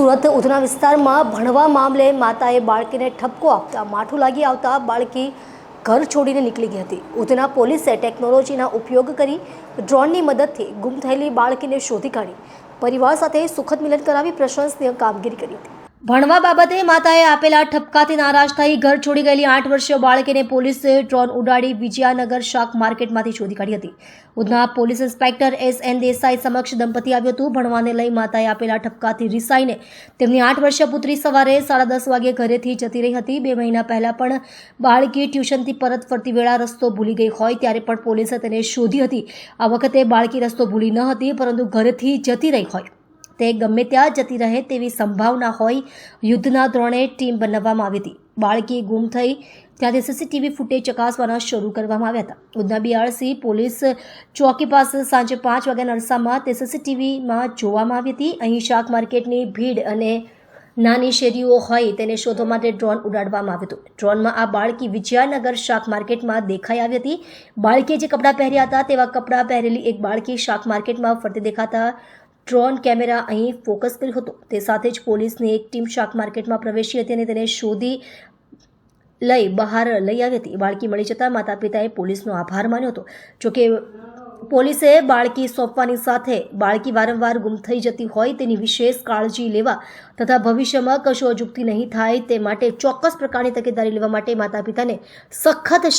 સુરત ઉધના વિસ્તારમાં ભણવા મામલે માતાએ બાળકીને ઠપકો આપતા માઠું લાગી આવતા બાળકી ઘર છોડીને નીકળી ગઈ હતી. ઉધના પોલીસે ટેકનોલોજીના ઉપયોગ કરી ડ્રોનની મદદથી ગુમ થયેલી બાળકીને શોધી કાઢી. પરિવાર સાથે સુખદ મિલન કરાવી પ્રશંસનીય કામગીરી કરી હતી. ભણવા બાબતે માતાએ આપેલા ઠપકાથી નારાજ થઈ ઘર છોડી ગયેલી આઠ વર્ષીય બાળકીને પોલીસે ડ્રોન ઉડાડી વિજયાનગર શાક માર્કેટમાંથી શોધી કાઢી હતી. Udhna police inspector S N Desai સમક્ષ દંપતી આવ્યું હતું. ભણવાને લઈ માતાએ આપેલા ઠપકાથી રિસાઈને તેમની આઠ વર્ષીય પુત્રી સવારે સાડા દસ વાગે ઘરેથી જતી રહી હતી. બે મહિના પહેલા પણ બાળકી ટ્યુશનથી પરત ફરતી વેળા રસ્તો ભૂલી ગઈ હોય ત્યારે પણ પોલીસે તેને શોધી હતી. આ વખતે બાળકી રસ્તો ભૂલી ન હતી, પરંતુ ઘરેથી જતી રહી હોય. તે ગમે ત્યાં જતી રહે તેવી સંભાવના હોય યુદ્ધના ધોરણે ટીમ બનાવવામાં આવી હતી. બાળકી ગુમ થઈ ત્યાંથી સીસીટીવી ફૂટેજ ચકાસવાના શરૂ કરવામાં આવ્યા હતા. ઉધના બીઆરસી પોલીસ ચોકી પાસે સાંજે પાંચ વાગ્યાના અરસામાં તે સીસીટીવીમાં જોવામાં આવી હતી. અહીં શાક માર્કેટની ભીડ અને નાની શેરીઓ હોય તેને શોધવા માટે ડ્રોન ઉડાડવામાં આવ્યું હતું. ડ્રોનમાં આ બાળકી વિજયાનગર શાક માર્કેટમાં દેખાઈ આવી હતી. બાળકીએ જે કપડાં પહેર્યા હતા તેવા કપડાં પહેરેલી એક બાળકી શાક માર્કેટમાં ફરતી દેખાતા ડ્રોન કેમેરા અહીં ફોકસ કર્યું હતું. તે સાથે જ પોલીસની એક ટીમ શાક માર્કેટમાં પ્રવેશી હતી અને તેને શોધી લઈ બહાર લઈ આવી હતી. બાળકી મળી જતાં માતા પિતાએ પોલીસનો આભાર માન્યો હતો. જોકે પોલીસે બાળકી સોંપવાની સાથે બાળકી વારંવાર ગુમ થઈ જતી હોય તેની વિશેષ કાળજી લેવા તથા ભવિષ્યમાં કશું અજુગતી નહીં થાય તે માટે ચોક્કસ પ્રકારની તકેદારી લેવા માટે માતા પિતાને સખત